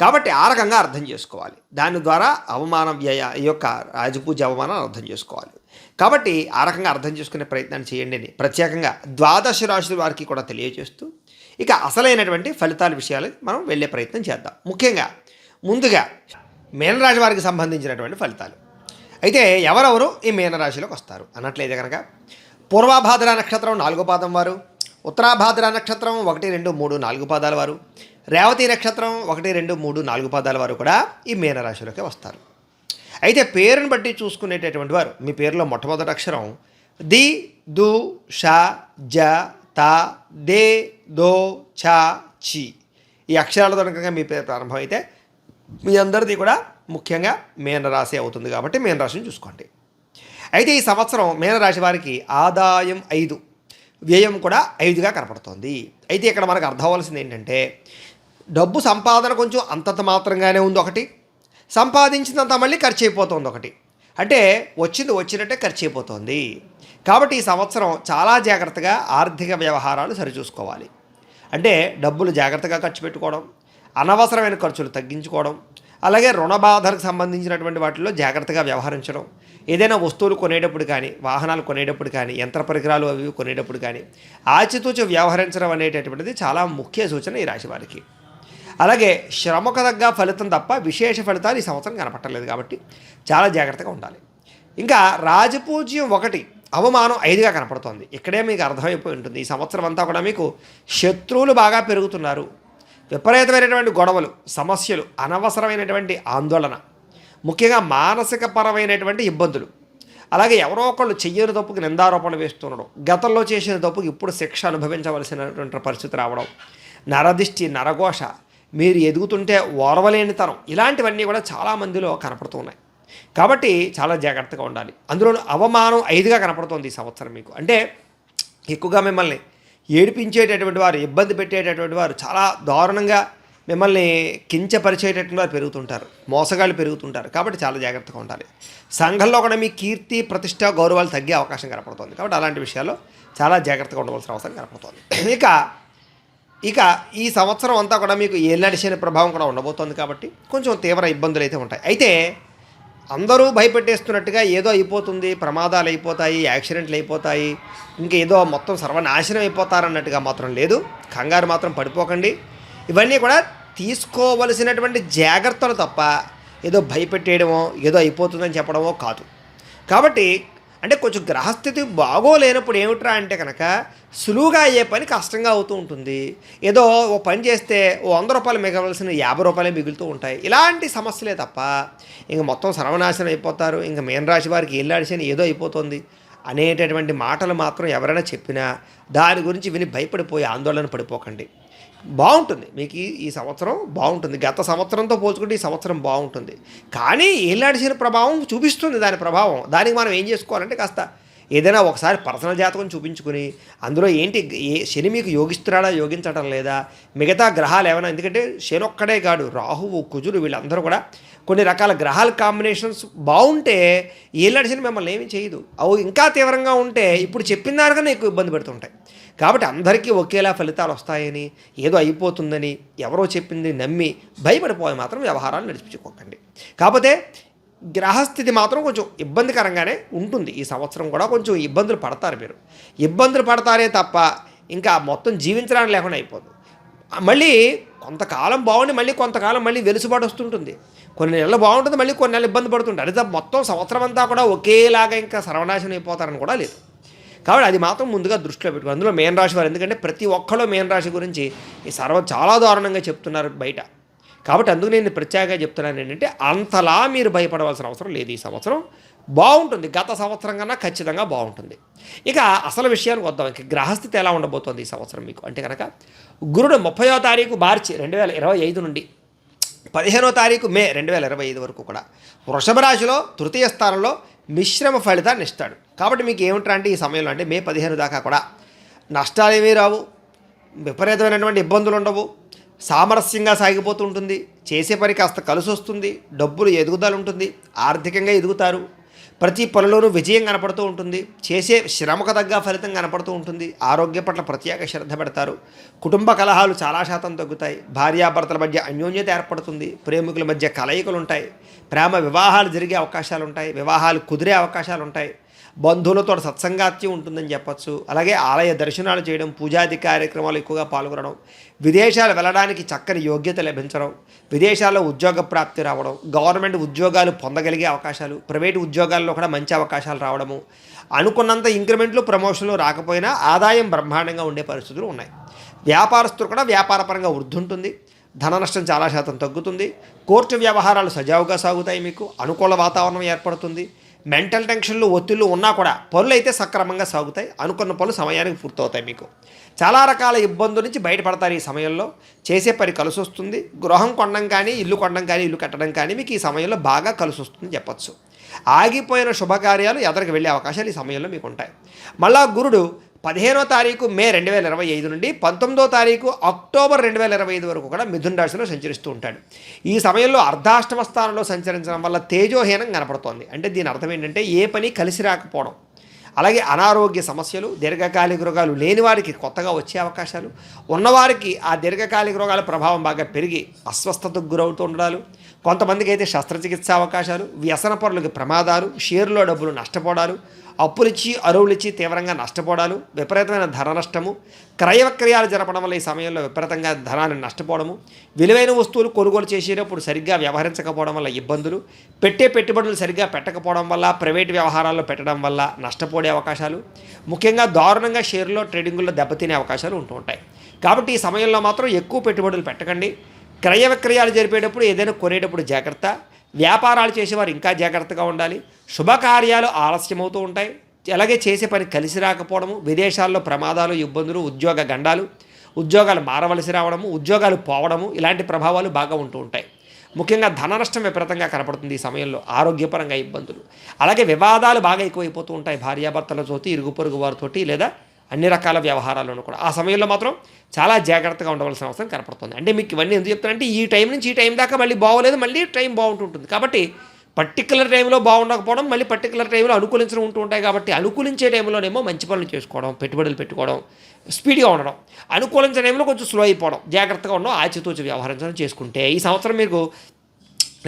కాబట్టి ఆ రకంగా అర్థం చేసుకోవాలి. దాని ద్వారా అవమానం వ్యయ ఈ యొక్క రాజపూజ అవమానాన్ని అర్థం చేసుకోవాలి. కాబట్టి ఆ రకంగా అర్థం చేసుకునే ప్రయత్నాన్ని చేయండి అని ప్రత్యేకంగా ద్వాదశ రాశుల వారికి కూడా తెలియజేస్తూ ఇక అసలైనటువంటి ఫలితాల విషయాలు మనం వెళ్ళే ప్రయత్నం చేద్దాం. ముఖ్యంగా ముందుగా మీనరాశి వారికి సంబంధించినటువంటి ఫలితాలు. అయితే ఎవరెవరు ఈ మీనరాశిలోకి వస్తారు? అన్నట్లయితే కనుక పూర్వాభాద్ర నక్షత్రం నాలుగో పాదం వారు ఉత్తరాభాద్ర నక్షత్రం ఒకటి రెండు మూడు నాలుగు పాదాల వారు రేవతి నక్షత్రం ఒకటి రెండు మూడు నాలుగు పాదాల వారు కూడా ఈ మీనరాశిలోకి వస్తారు. అయితే పేరుని బట్టి చూసుకునేటటువంటి వారు మీ పేరులో మొట్టమొదటి అక్షరం ది దు షా జ త దే దో చ చి. ఈ అక్షరాలతో కనుక మీ పేరు ప్రారంభం అయితే మీ అందరిది కూడా ముఖ్యంగా మీనరాశి అవుతుంది కాబట్టి మీనరాశిని చూసుకోండి. అయితే ఈ సంవత్సరం మీనరాశి వారికి ఆదాయం ఐదు వ్యయం కూడా ఐదుగా కనపడుతోంది. అయితే ఇక్కడ మనకు అర్థం అవ్వాల్సింది ఏంటంటే డబ్బు సంపాదన కొంచెం అంతంత మాత్రంగానే ఉంది ఒకటి. సంపాదించినంత మళ్ళీ ఖర్చు అయిపోతుంది ఒకటి. అంటే వచ్చింది వచ్చినట్టే ఖర్చు అయిపోతుంది. కాబట్టి ఈ సంవత్సరం చాలా జాగ్రత్తగా ఆర్థిక వ్యవహారాలు సరిచూసుకోవాలి. అంటే డబ్బులు జాగ్రత్తగా ఖర్చు పెట్టుకోవడం అనవసరమైన ఖర్చులు తగ్గించుకోవడం అలాగే రుణ బాధలకు సంబంధించినటువంటి వాటిలో జాగ్రత్తగా వ్యవహరించడం. ఏదైనా వస్తువులు కొనేటప్పుడు కానీ వాహనాలు కొనేటప్పుడు కానీ యంత్ర పరికరాలు అవి కొనేటప్పుడు కానీ ఆచితూచి వ్యవహరించడం అనేటటువంటిది చాలా ముఖ్య సూచన ఈ రాశి వారికి. అలాగే శ్రమకు తగ్గ ఫలితం తప్ప విశేష ఫలితాలు ఈ సంవత్సరం కనపట్టలేదు కాబట్టి చాలా జాగ్రత్తగా ఉండాలి. ఇంకా రాజపూజ్యం ఒకటి అవమానం ఐదుగా కనపడుతోంది. ఇక్కడే మీకు అర్థమైపోయి ఉంటుంది. ఈ సంవత్సరం అంతా కూడా మీకు శత్రువులు బాగా పెరుగుతున్నారు. విపరీతమైనటువంటి గొడవలు సమస్యలు అనవసరమైనటువంటి ఆందోళన ముఖ్యంగా మానసిక పరమైనటువంటి ఇబ్బందులు. అలాగే ఎవరో ఒకళ్ళు చెయ్యని తప్పుకి నిందారోపణలు వేస్తుండడం గతంలో చేసిన తప్పుకి ఇప్పుడు శిక్ష అనుభవించవలసినటువంటి పరిస్థితి రావడం నరదిష్టి నరఘోష మీరు ఎదుగుతుంటే ఓర్వలేనితనం. ఇలాంటివన్నీ కూడా చాలామందిలో కనపడుతున్నాయి. కాబట్టి చాలా జాగ్రత్తగా ఉండాలి. అందులో అవమానం ఐదుగా కనపడుతోంది ఈ సంవత్సరం మీకు. అంటే ఎక్కువగా మిమ్మల్ని ఏడిపించేటటువంటి వారు ఇబ్బంది పెట్టేటటువంటి వారు చాలా దారుణంగా మిమ్మల్ని కించపరిచేటటువంటి వారు పెరుగుతుంటారు. మోసగాళ్ళు పెరుగుతుంటారు. కాబట్టి చాలా జాగ్రత్తగా ఉండాలి. సంఘంలో కూడా మీ కీర్తి ప్రతిష్ట గౌరవాలు తగ్గే అవకాశం కనపడుతుంది. కాబట్టి అలాంటి విషయాల్లో చాలా జాగ్రత్తగా ఉండవలసిన అవసరం కనపడుతుంది. ఇక ఇక ఈ సంవత్సరం అంతా కూడా మీకు ఏళ్ళడిసిన ప్రభావం కూడా ఉండబోతోంది కాబట్టి కొంచెం తీవ్ర ఇబ్బందులు అయితే ఉంటాయి. అయితే అందరూ భయపెట్టేస్తున్నట్టుగా ఏదో అయిపోతుంది ప్రమాదాలు అయిపోతాయి యాక్సిడెంట్లు అయిపోతాయి ఇంకేదో మొత్తం సర్వనాశనం అయిపోతారన్నట్టుగా మాత్రం లేదు. కంగారు మాత్రం పడిపోకండి. ఇవన్నీ కూడా తీసుకోవలసినటువంటి జాగ్రత్తలు తప్ప ఏదో భయపెట్టేయడమో ఏదో అయిపోతుందని చెప్పడమో కాదు. కాబట్టి అంటే కొంచెం గ్రహస్థితి బాగోలేనప్పుడు ఏమిట్రా అంటే కనుక సులువుగా అయ్యే పని కష్టంగా అవుతూ ఉంటుంది. ఏదో ఓ పని చేస్తే ఓ వంద రూపాయలు మిగవలసిన యాభై రూపాయలే మిగులుతూ ఉంటాయి. ఇలాంటి సమస్యలే తప్ప ఇంక మొత్తం సర్వనాశనం అయిపోతారు. ఇంక మీన రాశి వారికి ఏళ్ళాడిసిన ఏదో అయిపోతుంది. అనేటటువంటి మాటలు మాత్రం ఎవరైనా చెప్పినా దాని గురించి విని భయపడిపోయి ఆందోళన పడిపోకండి. బాగుంటుంది. మీకు ఈ- సంవత్సరం బాగుంటుంది. గత సంవత్సరంతో పోల్చుకుంటే ఈ సంవత్సరం బాగుంటుంది. కానీ ఏళ్ళాడిసిన ప్రభావం చూపిస్తుంది దాని ప్రభావం. దానికి మనం ఏం చేసుకోవాలంటే కాస్త ఏదైనా ఒకసారి పర్సనల్ జాతకం చూపించుకుని అందులో ఏంటి ఏ శని మీకు యోగిస్తున్నాడా యోగించడం లేదా మిగతా గ్రహాలు ఏమైనా ఎందుకంటే శని ఒక్కడే కాడు రాహువు కుజులు వీళ్ళందరూ కూడా కొన్ని రకాల గ్రహాల కాంబినేషన్స్ బాగుంటే ఏళ్ళడిసిన మిమ్మల్ని ఏమీ చేయదు. అవి ఇంకా తీవ్రంగా ఉంటే ఇప్పుడు చెప్పిన దానికన్నా ఎక్కువ ఇబ్బంది పెడుతుంటాయి. కాబట్టి అందరికీ ఒకేలా ఫలితాలు వస్తాయని ఏదో అయిపోతుందని ఎవరో చెప్పింది నమ్మి భయపడిపోయి మాత్రం వ్యవహారాలు నడిపించుకోకండి. కాకపోతే గ్రహస్థితి మాత్రం కొంచెం ఇబ్బందికరంగానే ఉంటుంది. ఈ సంవత్సరం కూడా కొంచెం ఇబ్బందులు పడతారు మీరు. ఇబ్బందులు పడతారే తప్ప ఇంకా మొత్తం జీవించడానికి లేకుండా అయిపోదు. మళ్ళీ కొంతకాలం బాగుండి మళ్ళీ కొంతకాలం మళ్ళీ వెలుసుబాటు వస్తుంటుంది. కొన్ని నెలలు బాగుంటుంది మళ్ళీ కొన్ని నెలలు ఇబ్బంది పడుతుంటారు అది మొత్తం సంవత్సరం అంతా కూడా ఒకేలాగా ఇంకా సర్వనాశనం అయిపోతారని కూడా లేదు. కాబట్టి అది మాత్రం ముందుగా దృష్టిలో పెట్టుకో. అందులో మేన్ రాశి వారు ఎందుకంటే ప్రతి ఒక్కళ్ళు మేన్ రాశి గురించి ఈ సర్వ చాలా దారుణంగా చెప్తున్నారు బయట. కాబట్టి అందుకు నేను ప్రత్యేకంగా చెప్తున్నాను ఏంటంటే అంతలా మీరు భయపడవలసిన అవసరం లేదు ఈ సంవత్సరం. బాగుంటుంది. గత సంవత్సరం కన్నా ఖచ్చితంగా బాగుంటుంది. ఇక అసలు విషయానికి వద్దాం. ఇక గ్రహస్థితి ఎలా ఉండబోతోంది ఈ సంవత్సరం మీకు? అంటే కనుక గురుడు ముప్పయో తారీఖు మార్చి రెండు వేల ఇరవై ఐదు నుండి పదిహేనో తారీఖు మే రెండు వేల ఇరవై ఐదు వరకు కూడా వృషభ రాశిలో తృతీయ స్థానంలో మిశ్రమ ఫలితాన్ని ఇస్తాడు. కాబట్టి మీకు ఏమిట్రా అంటే ఈ సమయంలో అంటే మే పదిహేను దాకా కూడా నష్టాలు ఏమీ రావు. విపరీతమైనటువంటి ఇబ్బందులు ఉండవు. సామరస్యంగా సాగిపోతూ ఉంటుంది. చేసే పని కాస్త కలిసి వస్తుంది డబ్బులు ఎదుగుదల ఉంటుంది. ఆర్థికంగా ఎదుగుతారు. ప్రతి పనిలోనూ విజయం కనపడుతూ ఉంటుంది. చేసే శ్రమకు తగ్గ ఫలితం కనపడుతూ ఉంటుంది. ఆరోగ్య పట్ల ప్రత్యేక శ్రద్ధ పెడతారు. కుటుంబ కలహాలు చాలా శాతం తగ్గుతాయి. భార్యాభర్తల మధ్య అన్యోన్యత ఏర్పడుతుంది. ప్రేమికుల మధ్య కలయికలు ఉంటాయి ప్రేమ వివాహాలు జరిగే అవకాశాలు ఉంటాయి వివాహాలు కుదిరే అవకాశాలు ఉంటాయి బంధువులతో సత్సంగాత్యం ఉంటుందని చెప్పచ్చు. అలాగే ఆలయ దర్శనాలు చేయడం పూజాది కార్యక్రమాలు ఎక్కువగా పాల్గొనడం విదేశాలు వెళ్ళడానికి చక్కని యోగ్యత లభించడం విదేశాల్లో ఉద్యోగ ప్రాప్తి రావడం గవర్నమెంట్ ఉద్యోగాలు పొందగలిగే అవకాశాలు ప్రైవేటు ఉద్యోగాల్లో కూడా మంచి అవకాశాలు రావడము అనుకున్నంత ఇంక్రిమెంట్లు ప్రమోషన్లు రాకపోయినా ఆదాయం బ్రహ్మాండంగా ఉండే పరిస్థితులు ఉన్నాయి. వ్యాపారస్తులు కూడా వ్యాపారపరంగా వృద్ధి ఉంటుంది ధన నష్టం చాలా శాతం తగ్గుతుంది. కోర్టు వ్యవహారాలు సజావుగా సాగుతాయి మీకు. అనుకూల వాతావరణం ఏర్పడుతుంది. మెంటల్ టెన్షన్లు ఒత్తిళ్ళు ఉన్నా కూడా పనులు అయితే సక్రమంగా సాగుతాయి. అనుకున్న పనులు సమయానికి పూర్తవుతాయి మీకు. చాలా రకాల ఇబ్బందుల నుంచి బయటపడతారు ఈ సమయంలో. చేసే పని కలిసి వస్తుంది గృహం కొనడం కానీ ఇల్లు కొనడం కానీ ఇల్లు కట్టడం కానీ మీకు ఈ సమయంలో బాగా కలిసి వస్తుందని చెప్పొచ్చు. ఆగిపోయిన శుభకార్యాలు ఎదరికి వెళ్ళే అవకాశాలు ఈ సమయంలో మీకు ఉంటాయి. మళ్ళా గురుడు పదిహేనో తారీఖు మే రెండు వేల ఇరవై ఐదు నుండి పంతొమ్మిదో తారీఖు అక్టోబర్ రెండు వేల ఇరవై ఐదు వరకు కూడా మిథున్ రాశిలో సంచరిస్తూ ఉంటాడు. ఈ సమయంలో అర్ధాష్టమ స్థానంలో సంచరించడం వల్ల తేజోహీనం కనపడుతోంది. అంటే దీని అర్థం ఏంటంటే ఏ పని కలిసి రాకపోవడం. అలాగే అనారోగ్య సమస్యలు దీర్ఘకాలిక రోగాలు లేని వారికి కొత్తగా వచ్చే అవకాశాలు ఉన్నవారికి ఆ దీర్ఘకాలిక రోగాల ప్రభావం బాగా పెరిగి అస్వస్థతకు గురవుతూ ఉండడాలు కొంతమందికి అయితే శస్త్రచికిత్స అవకాశాలు వ్యసన పరులకి ప్రమాదాలు షేర్లో డబ్బులు నష్టపోవడాలు అప్పులిచ్చి అరువులిచ్చి తీవ్రంగా నష్టపోవడాలు విపరీతమైన ధర నష్టము క్రయవక్రయాలు జరపడం వల్ల ఈ సమయంలో విపరీతంగా ధనాన్ని నష్టపోవడము విలువైన వస్తువులు కొనుగోలు చేసేటప్పుడు సరిగ్గా వ్యవహరించకపోవడం వల్ల ఇబ్బందులు పెట్టే పెట్టుబడులు సరిగ్గా పెట్టకపోవడం వల్ల ప్రైవేట్ వ్యవహారాల్లో పెట్టడం వల్ల నష్టపోయే అవకాశాలు ముఖ్యంగా దారుణంగా షేర్లో ట్రేడింగుల్లో దెబ్బతినే అవకాశాలు ఉంటూ ఉంటాయి. కాబట్టి ఈ సమయంలో మాత్రం ఎక్కువ పెట్టుబడులు పెట్టకండి. క్రయ విక్రయాలు జరిపేటప్పుడు ఏదైనా కొనేటప్పుడు జాగ్రత్త. వ్యాపారాలు చేసేవారు ఇంకా జాగ్రత్తగా ఉండాలి. శుభకార్యాలు ఆలస్యమవుతూ ఉంటాయి. అలాగే చేసే పని కలిసి రాకపోవడము విదేశాల్లో ప్రమాదాలు ఇబ్బందులు ఉద్యోగ గండాలు ఉద్యోగాలు మారవలసి రావడము ఉద్యోగాలు పోవడము ఇలాంటి ప్రభావాలు బాగా ఉంటూ ఉంటాయి. ముఖ్యంగా ధన నష్టం విపరీతంగా కనపడుతుంది ఈ సమయంలో. ఆరోగ్యపరంగా ఇబ్బందులు. అలాగే వివాదాలు బాగా ఎక్కువైపోతూ ఉంటాయి. భార్యాభర్తలతోటి ఇరుగు పొరుగు వారితోటి లేదా అన్ని రకాల వ్యవహారాల్లోనూ కూడా. ఆ సమయంలో మాత్రం చాలా జాగ్రత్తగా ఉండవలసిన అవసరం కనపడుతుంది. అంటే మీకు ఇవన్నీ ఎందుకు చెప్తానంటే ఈ టైం నుంచి ఈ టైం దాకా మళ్ళీ బాగోలేదు మళ్ళీ టైం బాగుంటుంటుంది. కాబట్టి పర్టికులర్ టైంలో బాగుండకపోవడం మళ్ళీ పర్టికులర్ టైంలో అనుకూలించడం ఉంటూ ఉంటాయి కాబట్టి అనుకూలించే టైంలోనేమో మంచి పనులు చేసుకోవడం పెట్టుబడులు పెట్టుకోవడం స్పీడ్గా ఉండడం అనుకూలించే టైంలో కొంచెం స్లో అయిపోవడం జాగ్రత్తగా ఉండడం ఆచితూచి వ్యవహరించడం చేసుకుంటే ఈ సంవత్సరం మీకు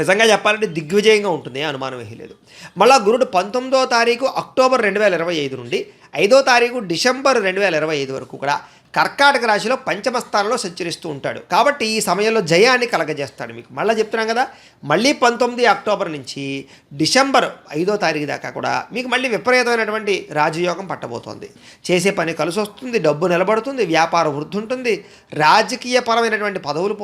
నిజంగా చెప్పాలంటే దిగ్విజయంగా ఉంటుంది అనుమానం వేయలేదు లేదు. మళ్ళా గురుడు పంతొమ్మిదో తారీఖు అక్టోబర్ రెండు వేల ఇరవై ఐదు నుండి ఐదో తారీఖు డిసెంబర్ రెండు వేల ఇరవై ఐదు వరకు కూడా కర్కాటక రాశిలో పంచమ స్థానంలో సంచరిస్తూ ఉంటాడు. కాబట్టి ఈ సమయంలో జయాన్ని కలగజేస్తాడు మీకు. మళ్ళీ చెప్తున్నాం కదా మళ్ళీ పంతొమ్మిది అక్టోబర్ నుంచి డిసెంబర్ ఐదో తారీఖు దాకా కూడా మీకు మళ్ళీ విపరీతమైనటువంటి రాజయోగం పట్టబోతోంది. చేసే పని కలిసి వస్తుంది డబ్బు నిలబడుతుంది వ్యాపార వృద్ధి ఉంటుంది. రాజకీయపరమైనటువంటి పదవులు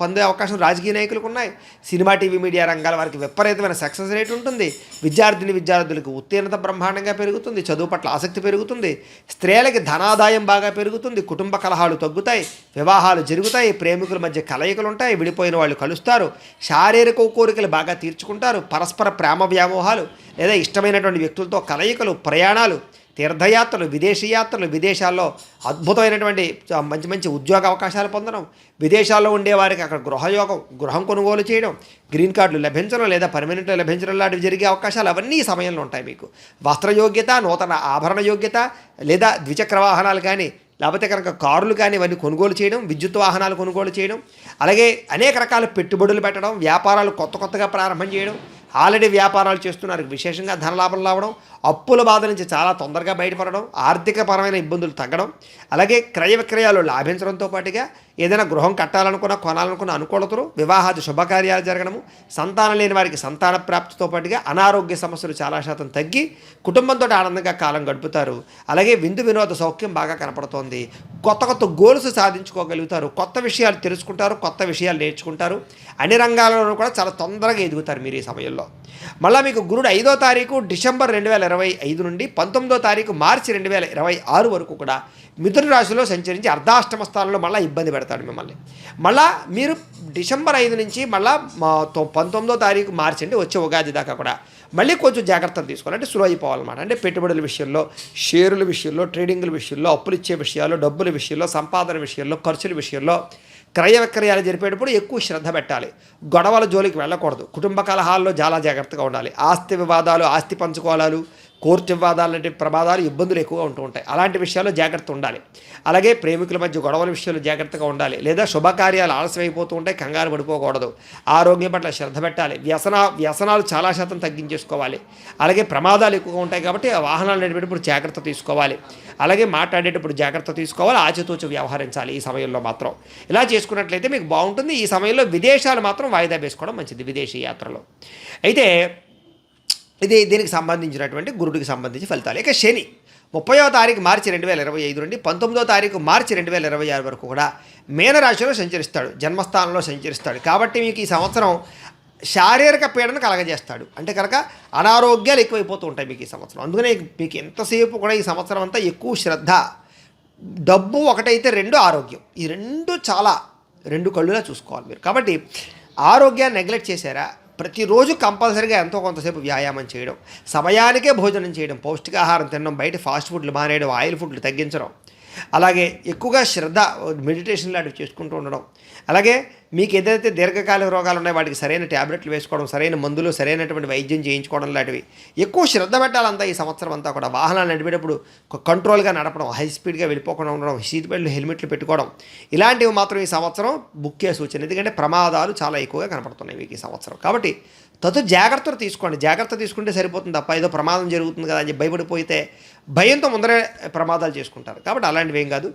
పొందే అవకాశం రాజకీయ నాయకులకు ఉన్నాయి. సినిమా టీవీ మీడియా రంగాల వారికి విపరీతమైన సక్సెస్ రేట్ ఉంటుంది. విద్యార్థిని విద్యార్థులకు ఉత్తీర్ణత బ్రహ్మాండంగా పెరుగుతుంది. చదువు పట్ల ఆసక్తి పెరుగుతుంది. స్త్రీలకి ధనాదాయం బాగా పెరుగుతుంది. కుటుంబ కలహాలు తగ్గుతాయి వివాహాలు జరుగుతాయి ప్రేమికుల మధ్య కలయికలు ఉంటాయి విడిపోయిన వాళ్ళు కలుస్తారు శారీరక కోరికలు బాగా తీర్చుకుంటారు పరస్పర ప్రేమ వ్యామోహాలు లేదా ఇష్టమైనటువంటి వ్యక్తులతో కలయికలు ప్రయాణాలు తీర్థయాత్రలు విదేశీ యాత్రలు విదేశాల్లో అద్భుతమైనటువంటి మంచి మంచి ఉద్యోగ అవకాశాలు పొందడం విదేశాల్లో ఉండేవారికి అక్కడ గృహయోగం గృహం కొనుగోలు చేయడం గ్రీన్ కార్డులు లభించడం లేదా పర్మనెంట్లు లభించడం లాంటివి జరిగే అవకాశాలు అవన్నీ ఈ సమయంలో ఉంటాయి మీకు. వస్త్ర యోగ్యత నూతన ఆభరణ యోగ్యత లేదా ద్విచక్ర వాహనాలు కానీ లేకపోతే కనుక కారులు కానీ ఇవన్నీ కొనుగోలు చేయడం విద్యుత్ వాహనాలు కొనుగోలు చేయడం అలాగే అనేక రకాల పెట్టుబడులు పెట్టడం వ్యాపారాలు కొత్త కొత్తగా ప్రారంభం చేయడం ఆల్రెడీ వ్యాపారాలు చేస్తున్నారు. విశేషంగా ధనలాభం రావడం అప్పుల బాధ నుంచి చాలా తొందరగా బయటపడడం ఆర్థికపరమైన ఇబ్బందులు తగ్గడం అలాగే క్రయ విక్రయాలు లాభించడంతో పాటుగా ఏదైనా గృహం కట్టాలనుకున్నా కొనాలనుకున్న అనుకూలతలు వివాహాది శుభకార్యాలు జరగడము సంతానం లేని వారికి సంతాన ప్రాప్తితో పాటుగా అనారోగ్య సమస్యలు చాలా శాతం తగ్గి కుటుంబంతో ఆనందంగా కాలం గడుపుతారు. అలాగే విందు వినోద సౌఖ్యం బాగా కనపడుతోంది. కొత్త కొత్త గోల్స్ సాధించుకోగలుగుతారు. కొత్త విషయాలు తెలుసుకుంటారు కొత్త విషయాలు నేర్చుకుంటారు. అన్ని రంగాలలో కూడా చాలా తొందరగా ఎదుగుతారు మీరు ఈ సమయంలో. మళ్ళీ మీకు గురుడు ఐదో తారీఖు డిసెంబర్ రెండు వేల ఇరవై ఐదు నుండి పంతొమ్మిదో తారీఖు మార్చి రెండు వేల ఇరవై ఆరు వరకు కూడా మిథున రాశిలో సంచరించి అర్ధాష్టమ స్థానంలో మళ్ళీ ఇబ్బంది పెడతాడు మిమ్మల్ని. మళ్ళా మీరు డిసెంబర్ ఐదు నుంచి మళ్ళీ పంతొమ్మిదో తారీఖు మార్చి అండి వచ్చే ఉగాది దాకా కూడా మళ్ళీ కొంచెం జాగ్రత్తలు తీసుకోవాలి. అంటే స్లో అయిపోవాలన్నమాట. అంటే పెట్టుబడుల విషయంలో షేరుల విషయంలో ట్రేడింగ్ల విషయంలో అప్పులు ఇచ్చే విషయాల్లో డబ్బుల విషయంలో సంపాదన విషయంలో ఖర్చుల విషయంలో క్రయ విక్రయాలు జరిపేటప్పుడు ఎక్కువ శ్రద్ధ పెట్టాలి. గొడవల జోలికి వెళ్ళకూడదు. కుటుంబ కలహాల్లో చాలా జాగ్రత్తగా ఉండాలి. ఆస్తి వివాదాలు ఆస్తి పంచుకోవాలాలు కోర్టు వివాదాలు లాంటి ప్రమాదాలు ఇబ్బందులు ఎక్కువగా ఉంటూ ఉంటాయి. అలాంటి విషయాల్లో జాగ్రత్త ఉండాలి. అలాగే ప్రేమికుల మధ్య గొడవల విషయంలో జాగ్రత్తగా ఉండాలి. లేదా శుభకార్యాలు ఆలస్యం అయిపోతూ ఉంటాయి కంగారు పడిపోకూడదు. ఆరోగ్యం పట్ల శ్రద్ధ పెట్టాలి. వ్యసన వ్యసనాలు చాలా శాతం తగ్గించేసుకోవాలి. అలాగే ప్రమాదాలు ఎక్కువగా ఉంటాయి కాబట్టి వాహనాలు నడిపేటప్పుడు జాగ్రత్త తీసుకోవాలి. అలాగే మాట్లాడేటప్పుడు జాగ్రత్త తీసుకోవాలి. ఆచితూచి వ్యవహరించాలి ఈ సమయంలో మాత్రం. ఇలా చేసుకున్నట్లయితే మీకు బాగుంటుంది. ఈ సమయంలో విదేశాలు మాత్రం వాయిదా వేసుకోవడం మంచిది. విదేశీ యాత్రలో. అయితే ఇది దీనికి సంబంధించినటువంటి గురుడికి సంబంధించి ఫలితాలు. ఇక శని ముప్పయో తారీఖు మార్చి రెండు వేల ఇరవై ఐదు నుండి పంతొమ్మిదో తారీఖు మార్చి రెండు వేల ఇరవై ఆరు వరకు కూడా మీనరాశిలో సంచరిస్తాడు. జన్మస్థానంలో సంచరిస్తాడు. కాబట్టి మీకు ఈ సంవత్సరం శారీరక పీడను కలగజేస్తాడు. అంటే కనుక అనారోగ్యాలు ఎక్కువైపోతూ ఉంటాయి మీకు ఈ సంవత్సరం. అందుకనే మీకు ఎంతసేపు కూడా ఈ సంవత్సరం అంతా ఎక్కువ శ్రద్ధ డబ్బు ఒకటైతే రెండు ఆరోగ్యం. ఈ రెండు చాలా రెండు కళ్ళులా చూసుకోవాలి మీరు. కాబట్టి ఆరోగ్యాన్ని నెగ్లెక్ట్ చేశారా? ప్రతిరోజు కంపల్సరిగా ఎంతో కొంతసేపు వ్యాయామం చేయడం సమయానికే భోజనం చేయడం పౌష్టికాహారం తినడం బయట ఫాస్ట్ ఫుడ్లు మానేయడం ఆయిల్ ఫుడ్లు తగ్గించడం అలాగే ఎక్కువగా శ్రద్ధ మెడిటేషన్ లాంటివి చేసుకుంటూ ఉండడం. అలాగే మీకు ఏదైతే దీర్ఘకాలిక రోగాలు ఉన్నాయో వాటికి సరైన ట్యాబ్లెట్లు వేసుకోవడం సరైన మందులు సరైనటువంటి వైద్యం చేయించుకోవడం లాంటివి. ఎక్కువ శ్రద్ధ పెట్టాలంతా ఈ సంవత్సరం అంతా కూడా. వాహనాలు నడిపేటప్పుడు కంట్రోల్గా నడపడం హై స్పీడ్గా వెళ్ళిపోకుండా ఉండడం సీట్ బెల్ట్లు హెల్మెట్లు పెట్టుకోవడం. ఇలాంటివి మాత్రం ఈ సంవత్సరం ముఖ్య సూచన ఎందుకంటే ప్రమాదాలు చాలా ఎక్కువగా కనపడుతున్నాయి మీకు ఈ సంవత్సరం. కాబట్టి తదు జాగ్రత్తలు తీసుకోండి. జాగ్రత్త తీసుకుంటే సరిపోతుంది తప్ప ఏదో ప్రమాదం జరుగుతుంది కదా అని భయపడిపోతే భయంతో ముందరే ప్రమాదాలు చేసుకుంటారు. కాబట్టి అలాంటివి ఏం కాదు.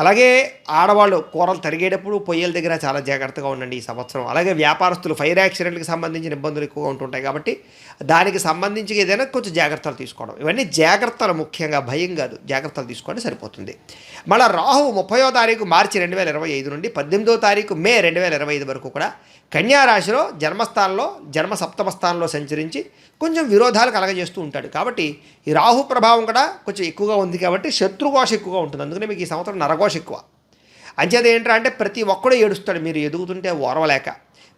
అలాగే ఆడవాళ్ళు కూరలు తరిగేటప్పుడు పొయ్యల దగ్గర చాలా జాగ్రత్తగా ఉండండి ఈ సంవత్సరం. అలాగే వ్యాపారస్తులు ఫైర్ యాక్సిడెంట్కి సంబంధించిన ఇబ్బందులు ఎక్కువగా ఉంటుంటాయి కాబట్టి దానికి సంబంధించి ఏదైనా కొంచెం జాగ్రత్తలు తీసుకోవడం. ఇవన్నీ జాగ్రత్తలు ముఖ్యంగా భయం కాదు. జాగ్రత్తలు తీసుకోండి సరిపోతుంది. మళ్ళీ రాహు ముప్పయో తారీఖు మార్చి రెండు వేల ఇరవై ఐదు నుండి పద్దెనిమిదో తారీఖు మే రెండు వేల ఇరవై ఐదు వరకు కూడా కన్యా రాశిలో జన్మస్థానంలో జన్మ సప్తమ స్థానంలో సంచరించి కొంచెం విరోధాలు కలగజేస్తూ ఉంటాడు. కాబట్టి ఈ రాహు ప్రభావం కూడా కొంచెం ఎక్కువగా ఉంది కాబట్టి శత్రుఘోష ఎక్కువగా ఉంటుంది. అందుకనే మీకు ఈ సంవత్సరం నరఘోష ఎక్కువ. అంచేది ఏంటంటే అంటే ప్రతి ఒక్కడు ఏడుస్తాడు. మీరు ఎదుగుతుంటే ఓర్వలేక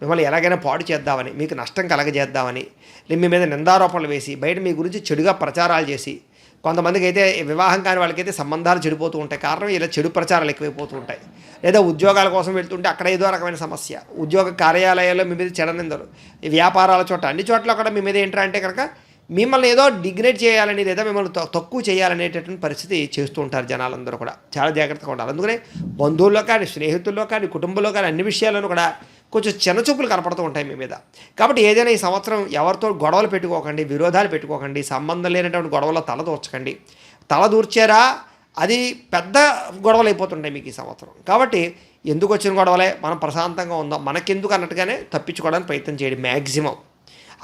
మిమ్మల్ని ఎలాగైనా పాడు చేద్దామని మీకు నష్టం కలగజేద్దామని మీ మీద నిందారోపణలు వేసి బయట మీ గురించి చెడుగా ప్రచారాలు చేసి కొంతమందికి అయితే వివాహం కాని వాళ్ళకైతే సంబంధాలు చెడిపోతూ ఉంటాయి. కారణం ఇలా చెడు ప్రచారాలు ఎక్కువైపోతూ ఉంటాయి. లేదా ఉద్యోగాల కోసం వెళ్తుంటే అక్కడ ఏదో రకమైన సమస్య. ఉద్యోగ కార్యాలయాల్లో మీ మీద చెడనిందలు ఈ వ్యాపారాల చోట అన్ని చోట్ల కూడా మీ మీద ఏంటంటే అంటే కనుక మిమ్మల్ని ఏదో డిగ్రేడ్ చేయాలని లేదా మిమ్మల్ని తక్కువ చేయాలనేటటువంటి పరిస్థితి చేస్తూ ఉంటారు జనాలందరూ కూడా. చాలా జాగ్రత్తగా ఉండాలి. అందుకనే బంధువుల్లో కానీ స్నేహితుల్లో కానీ కుటుంబంలో కానీ అన్ని విషయాలను కూడా కొంచెం చిన్నచూపులు కనపడుతూ ఉంటాయి మీ మీద. కాబట్టి ఏదైనా ఈ సంవత్సరం ఎవరితో గొడవలు పెట్టుకోకండి విరోధాలు పెట్టుకోకండి సంబంధం లేనటువంటి గొడవలు తల దూర్చకండి. తల దూర్చారా? అది పెద్ద గొడవలు అయిపోతుంటాయి మీకు ఈ సంవత్సరం. కాబట్టి ఎందుకు వచ్చిన గొడవలే? మనం ప్రశాంతంగా ఉందాం. మనకెందుకు అన్నట్టుగానే తప్పించుకోవడానికి ప్రయత్నం చేయండి మ్యాక్సిమం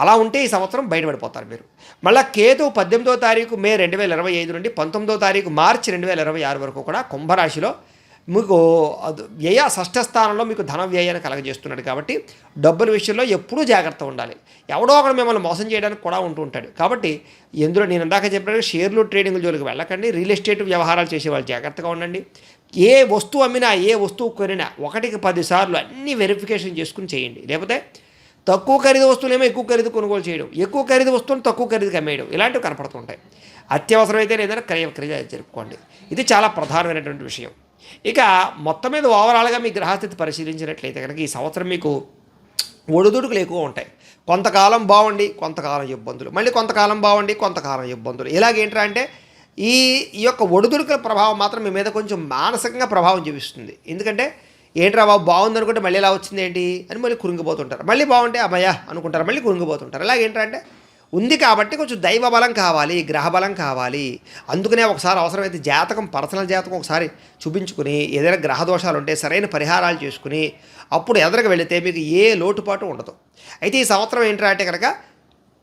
అలా ఉంటే ఈ సంవత్సరం బయటపడిపోతారు మీరు. మళ్ళీ కేతు పద్దెనిమిదో తారీఖు మే రెండు వేల ఇరవై ఐదు నుండి పంతొమ్మిదో తారీఖు మార్చి రెండు వేల ఇరవై ఆరు వరకు కూడా కుంభరాశిలో మీకు వ్యయ షష్ఠ స్థానంలో మీకు ధన వ్యయాన్ని కలగజేస్తున్నాడు కాబట్టి డబ్బుల విషయంలో ఎప్పుడూ జాగ్రత్త ఉండాలి. ఎవడో ఒకడు మిమ్మల్ని మోసం చేయడానికి కూడా ఉంటూ ఉంటాడు. కాబట్టి ఎందులో నేను ఇందాక చెప్పినట్టు షేర్లు ట్రేడింగ్ జోలికి వెళ్ళకండి. రియల్ ఎస్టేట్ వ్యవహారాలు చేసేవాళ్ళు జాగ్రత్తగా ఉండండి. ఏ వస్తువు అమ్మినా ఏ వస్తువు కొనినా ఒకటికి పదిసార్లు అన్ని వెరిఫికేషన్ చేసుకుని చేయండి. లేకపోతే తక్కువ ఖరీదు వస్తువులేమో ఎక్కువ ఖరీదు కొనుగోలు చేయడం ఎక్కువ ఖరీదు వస్తువులు తక్కువ ఖరీదుకి అమ్మేయడం ఇలాంటివి కనపడుతుంటాయి అత్యవసరమైతే లేదంటే క్రయ క్రియ జరుపుకోండి. ఇది చాలా ప్రధానమైనటువంటి విషయం. ఇక మొత్తం మీద ఓవరాల్గా మీ గ్రహస్థితి పరిశీలించినట్లయితే కనుక ఈ సంవత్సరం మీకు ఒడిదుడుకులు ఎక్కువ ఉంటాయి. కొంతకాలం బాగుండి కొంతకాలం ఇబ్బందులు. మళ్ళీ కొంతకాలం బాగుండి కొంతకాలం ఇబ్బందులు. ఇలాగేంట్రా అంటే ఈ ఈ యొక్క ఒడిదుడుకుల ప్రభావం మాత్రం మీ మీద కొంచెం మానసికంగా ప్రభావం చూపిస్తుంది. ఎందుకంటే ఏంట్రా బాబు బాగుంది అనుకుంటే మళ్ళీ ఇలా వచ్చింది ఏంటి అని మళ్ళీ కురింగిపోతుంటారు. మళ్ళీ బాగుంటే అమ్మయ్యా అనుకుంటారు మళ్ళీ కురింగిపోతుంటారు. అంటే ఉంది కాబట్టి కొంచెం దైవ బలం కావాలి గ్రహ బలం కావాలి. అందుకనే ఒకసారి అవసరమైతే జాతకం పర్సనల్ జాతకం ఒకసారి చూపించుకుని ఏదైనా గ్రహ దోషాలు ఉంటే సరైన పరిహారాలు చేసుకుని అప్పుడు ఎదరకు వెళితే మీకు ఏ లోటుపాటు ఉండదు. అయితే ఈ సంవత్సరం ఏంటంటే అంటే కనుక